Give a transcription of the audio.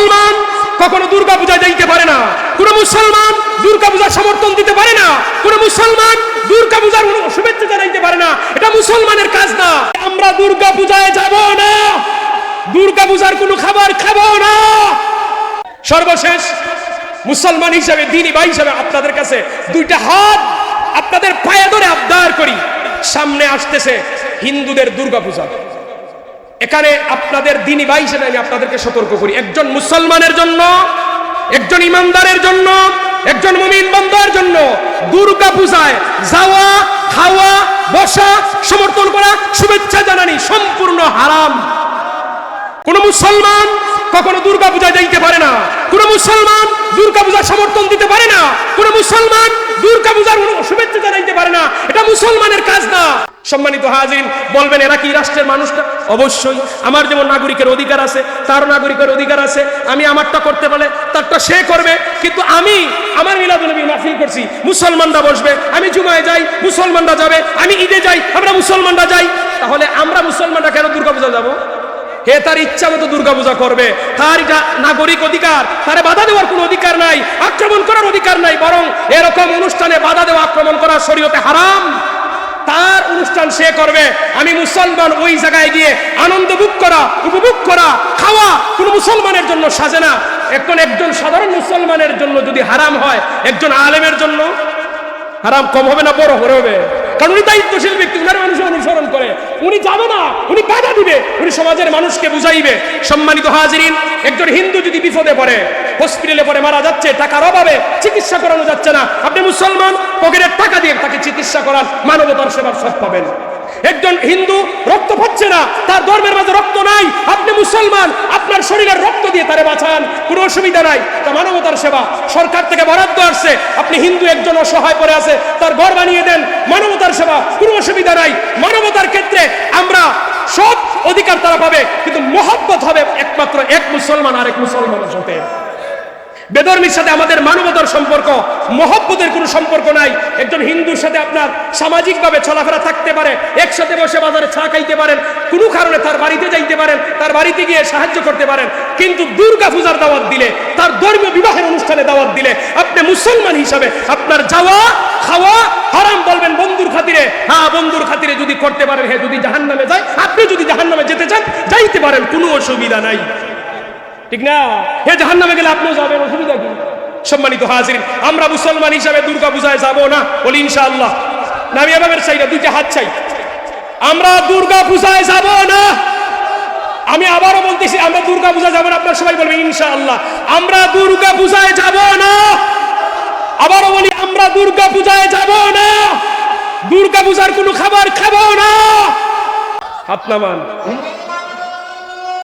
মুসলমান কখনো দুর্গা পূজায় যাইতে পারে না। কোন মুসলমান দুর্গা পূজার সমর্থন দিতে পারে না। কোন মুসলমান দুর্গা পূজার শুভেচ্ছা জানাইতে পারে না। এটা মুসলমানের কাজ না। আমরা দুর্গা পূজায় যাব না। দুর্গা পূজার কোনো খাবার খাব না। সর্বশেষ মুসলমান হিসাবে, দিনী ভাই হিসাবে আপনাদের কাছে দুইটা হাত আপনাদের পায়ে ধরে আবদার করি। সামনে আসতেছে হিন্দুদের দুর্গা পূজা এখানে আপনাদের দিনী ভাই হিসেবে আমি আপনাদেরকে সতর্ক করি। একজন মুসলমানের জন্য, একজন ইমানদারের জন্য, একজন মুমিন বান্দার জন্য দুর্গা পূজায় যাওয়া, খাওয়া, বসা, সমর্থন করা, শুভেচ্ছা জানানি সম্পূর্ণ হারাম। কোন মুসলমান কখনো দুর্গা পূজায় যাইতে পারে না। কোন মুসলমান দুর্গা পূজার সমর্থন দিতে পারে না। কোন মুসলমান দুর্গা পূজার শুভেচ্ছা জানাইতে পারে না। এটা মুসলমানের কাজ না। সম্মানিত হাজিন বলবেন, এরা কি রাষ্ট্রের মানুষ না অবশ্যই। আমার যেমন নাগরিকের অধিকার আছে তার নাগরিকের অধিকার আছে। আমি আমারটা করতে পারলে তারটা সে করবে। কিন্তু আমি আমার মিলাদুলবী মাহফিল করছি, মুসলমানরা বসবে, আমি জুমায় যাই, মুসলমানরা যাবে, আমি ঈদে যাই, আমরা মুসলমানরা যাই। তাহলে আমরা মুসলমানরা কেন দুর্গা পূজা যাব? হে তার ইচ্ছা মতো দুর্গাপূজা করবে। তার এটা নাগরিক অধিকার, তারে বাধা দেওয়ার কোনো অধিকার নাই, আক্রমণ করার অধিকার নাই, বরং এরকম অনুষ্ঠানে বাধা দেওয়া, আক্রমণ করা শরীয়তে অনুষ্ঠান সে করবে। আমি মুসলমান ওই জায়গায় গিয়ে আনন্দ বুক করা, উপভোগ করা, খাওয়া কোনো মুসলমানের জন্য সাজে না। এখন একজন সাধারণ মুসলমানের জন্য যদি হারাম হয়, একজন আলেমের জন্য, হারাম কম হবে না, বড় হবে। কারণ উনি দায়িত্বশীল ব্যক্তি, উনার মানুষ অনুসরণ করে। উনি যাবে না, উনি বাধা দিবে, উনি সমাজের মানুষকে বুঝাইবে। সম্মানিত হাজিরিন, একজন হিন্দু যদি বিপদে পড়ে, হসপিটালে পড়ে মারা যাচ্ছে, টাকার অভাবে চিকিৎসা করানো যাচ্ছে না। আপনি মুসলমান পকেটের টাকা দিয়ে তাকে চিকিৎসা করান মানবতার সেবার সব পাবেন। একজন হিন্দু রক্ত পাচ্ছে না, তার ধর্মের মাঝে রক্ত নাই। আপনি মুসলমান, আপনার শরীরের রক্ত দিয়ে তারে বাঁচান, কোনো অসুবিধা নাই। তা মানবতার সেবা, সরকার থেকে বরাদ্দ আসছে। আপনি হিন্দু একজন অসহায় পড়ে আছে, তার ঘর বানিয়ে দেন মানবতার সেবা কোনো অসুবিধা নাই। মানবতার ক্ষেত্রে আমরা সব অধিকার তারা পাবে, কিন্তু মহব্বত হবে একমাত্র এক মুসলমান আর এক মুসলমানের সাথে বেদর্মীর সাথে আমাদের মানবতার সম্পর্ক, মহব্বতের কোনো সম্পর্ক নাই। একজন হিন্দুর সাথে আপনার সামাজিকভাবে চলাফেরা থাকতে পারে, একসাথে বসে বাজারে চা খাইতে পারেন, কোনো কারণে তার বাড়িতে যাইতে পারেন, তার বাড়িতে গিয়ে সাহায্য করতে পারেন, কিন্তু দুর্গা পূজার দাওয়াত দিলে, তার ধর্মীয় বিবাহের অনুষ্ঠানে দাওয়াত দিলে, আপনি মুসলমান হিসাবে আপনার যাওয়া, খাওয়া, হারাম বলবেন বন্ধুর খাতিরে হ্যাঁ বন্ধুর খাতিরে যদি করতে পারেন হ্যাঁ যদি জাহান নামে যায়, আপনি যদি জাহান নামে যেতে চান, যাইতে পারেন, কোনো অসুবিধা নাই। ঠিক না? হে জাহান নামে গেলে আপনিও যাবেন, অসুবিধা কি? সম্মানিত হাজির আমরা মুসলমান হিসাবে দুর্গা পূজায় যাব না? বলি ইনশাআল্লাহ। না, আমি এভাবে চাই না দুইটা হাত চাই। আমরা দুর্গা পূজায় যাব না। আমি আবারও বলতেছি, আমরা দুর্গা পূজা যাব না, আপনার সবাই বলবেন ইনশাআল্লাহ। আমরা দুর্গা পূজায় যাব না। আবারও বলি, আমরা দুর্গা পূজায় যাব না। দুর্গা পূজার কোনো খাবার খাব না। হাত নামান।